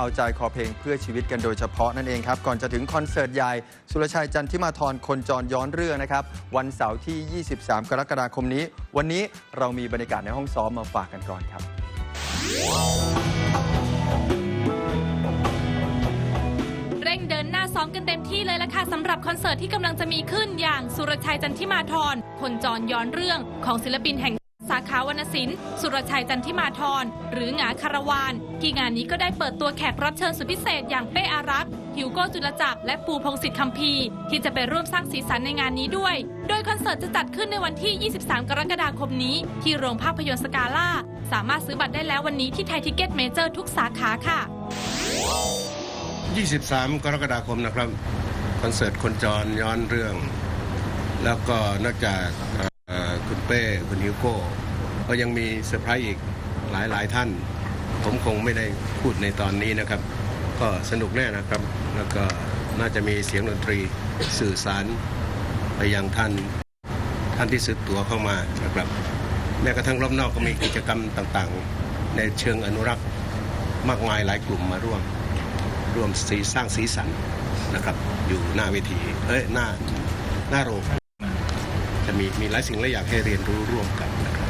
เอาใจคอเพลงเพื่อชีวิตกันโดยเฉพาะนั่นเองครับ ก่อนจะถึงคอนเสิร์ตใหญ่ สุรชัยจันทิมาธรคนจรย้อนเรื่องนะครับ วันเสาร์ที่ 23 กรกฎาคมนี้ วันนี้เรามีบรรยากาศในห้องซ้อมมาฝากกันก่อนครับ เร่งเดินหน้าซ้อมกันเต็มที่เลยละค่ะสำหรับคอนเสิร์ตที่กำลังจะมีขึ้นอย่างสุรชัยจันทิมาธรคนจรย้อนเรื่องของศิลปินแห่ง สาขาวรรณศิลป์สุรชัยจันทิมาธรหรือหงาคารวานที่งานนี้ก็ได้เปิดตัวแขกรับเชิญสุดพิเศษอย่างเป้อารักษ์ฮิวโก้จุลจักรและปูพงศิษฐ์คัมภีร์ที่จะไปร่วมสร้างสีสันในงานนี้ด้วย โดยคอนเสิร์ตจะจัดขึ้นในวันที่ 23 กรกฎาคมนี้ ที่โรงภาพยนตร์สกาล่า สามารถซื้อบัตรได้แล้ววันนี้ที่ไทยทิกเก็ตเมเจอร์ทุกสาขาค่ะ 23 กรกฎาคมนะครับคอนเสิร์ตคนจรย้อนเรื่อง แล้วก็นอกจากเอ่ คุณเป้ คุณฮิวโก้ ก็ยังมีเซอร์ไพรส์อีกหลายหลายท่าน ผมคงไม่ได้พูดในตอนนี้นะครับ ก็สนุกแน่นะครับ แล้วก็น่าจะมีเสียงดนตรีสื่อสารไปยังท่านท่านที่ซื้อตั๋วเข้ามานะครับ แม้กระทั่งรอบนอกก็มีกิจกรรมต่างๆ ในเชิงอนุรักษ์มากมายหลายกลุ่มมาร่วมร่วมสีสร้างสีสันนะครับ อยู่หน้าเวทีเอ้ยหน้าหน้าโรง มีมีหลายสิ่งหลายอย่างให้เรียนรู้ร่วมกันนะครับ